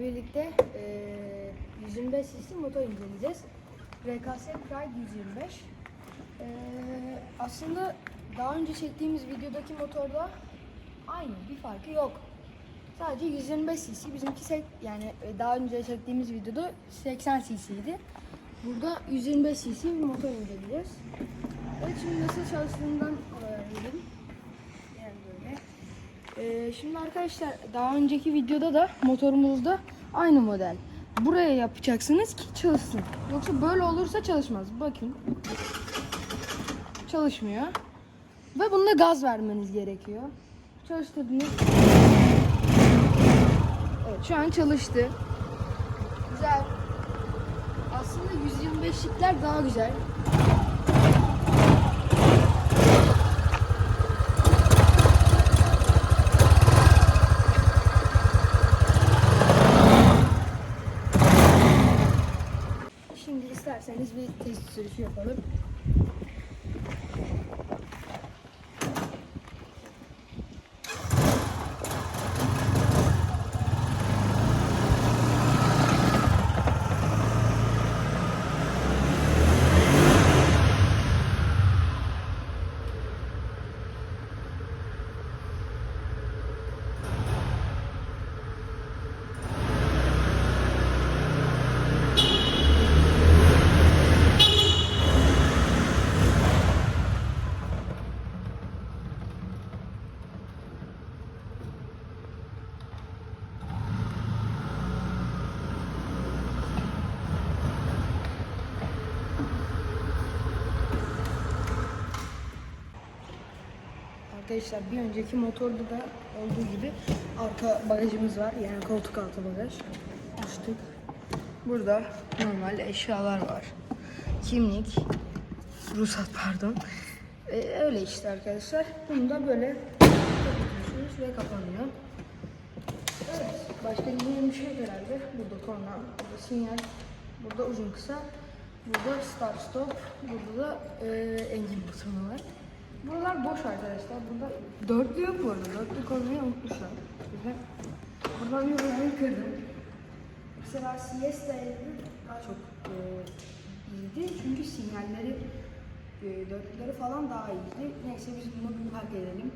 birlikte eee 125 cc motor inceleyeceğiz. RKS Pride 125. Eee, aslında daha önce çektiğimiz videodaki motorda aynı bir farkı yok. Sadece 125 cc bizimki sek- yani e, daha önce çektiğimiz videoda 80 cc'ydi. Burada 125 cc bir motor inceleyeceğiz. Evet şimdi nasıl çalıştığından öğrenelim. Ee, şimdi arkadaşlar daha önceki videoda da motorumuzda aynı model. Buraya yapacaksınız ki çalışsın. Yoksa böyle olursa çalışmaz. Bakın. Çalışmıyor. Ve bunda gaz vermeniz gerekiyor. Çalıştırdınız. Evet şu an çalıştı. Güzel. Aslında 125'likler daha güzel. Şimdi isterseniz bir test sürüşü yapalım. Arkadaşlar bir önceki motorda da olduğu gibi arka bagajımız var. Yani koltuk altı bagaj. Açtık. Burada normal eşyalar var. Kimlik, ruhsat pardon. Ee, öyle işte arkadaşlar. Bunu da böyle kapatıyorsunuz ve kapanıyor. Evet. Başka bildiğim bir şey herhalde. Burada korna, burada sinyal, burada uzun kısa, burada start stop, burada da e, engin butonu var. Buralar boş arkadaşlar. Burada dörtlü yok bu arada. Dörtlü koymayı unutmuşlar. Güzel. Buradan rayı kırdım. Mesela Siesta daha çok e, iyiydi. Çünkü sinyalleri e, dörtlüleri falan daha iyiydi. Neyse biz bunu bir fark edelim.